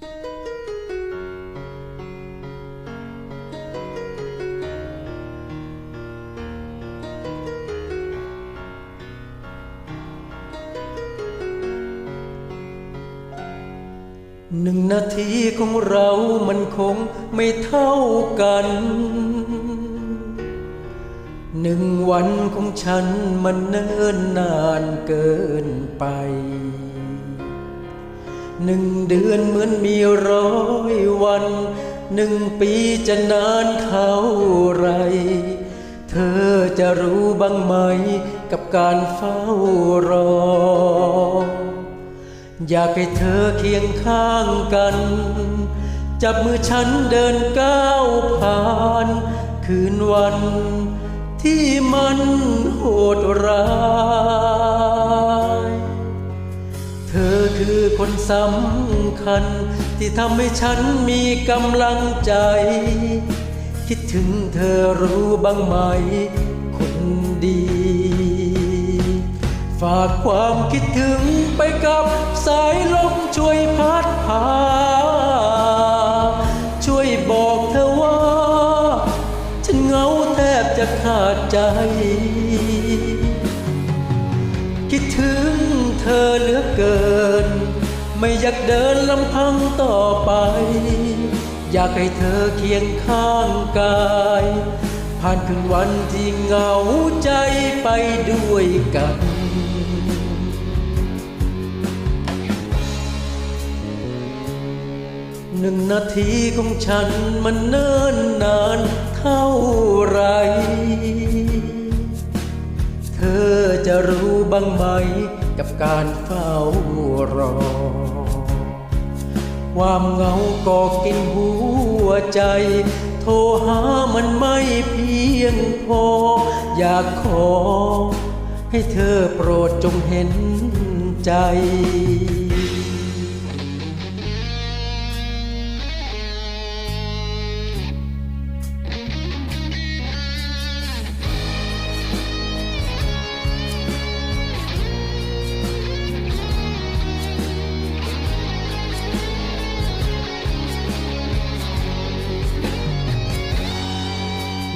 หนึ่งนาทีของเรามันคงไม่เท่ากัน หนึ่งวันของฉันมันเนิ่นนานเกินไป หนึ่งเดือนเหมือนมีร้อยวัน หนึ่งปีจะนานเท่าไร เธอจะรู้บ้างไหมกับการเฝ้ารอ อยากให้เธอเคียงข้างกัน จับมือฉันเดินก้าวผ่าน คืนวันที่มันโหดร้าย สำคัญ ที่ทำให้ฉันมีกำลังใจ คิดถึงเธอรู้บ้างไหม คนดี ฝากความคิดถึงไปกับสายลมช่วยพัดพา ช่วยบอกเธอว่า ฉันเหงาแทบจะขาดใจ คิดถึงเธอเหลือเกิน ไม่อยากเดินลำพังต่อไป อยากให้เธอเคียงข้างกาย ผ่านคืนวันที่เหงาใจไปด้วยกันหนึ่งนาทีของฉันมันเนิ่นนานเท่าไหรเธอ จะรู้บ้างไหมกับการเฝ้ารอ ความเหงาก็กินหัวใจ โทรหามันไม่เพียงพอ อยากขอ ให้เธอโปรดจงเห็นใจ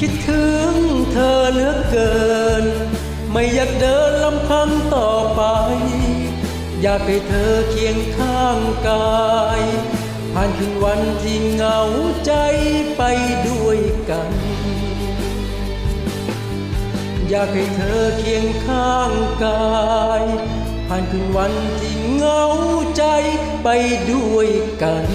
คิดถึงเธอเหลือเกิน ไม่อยากเดินลำพังต่อไป อยากให้เธอเคียงข้างกาย ผ่านคืนวันที่เหงาใจไปด้วยกัน อยากให้เธอเคียงข้างกาย ผ่านคืนวันที่เหงาใจไปด้วยกัน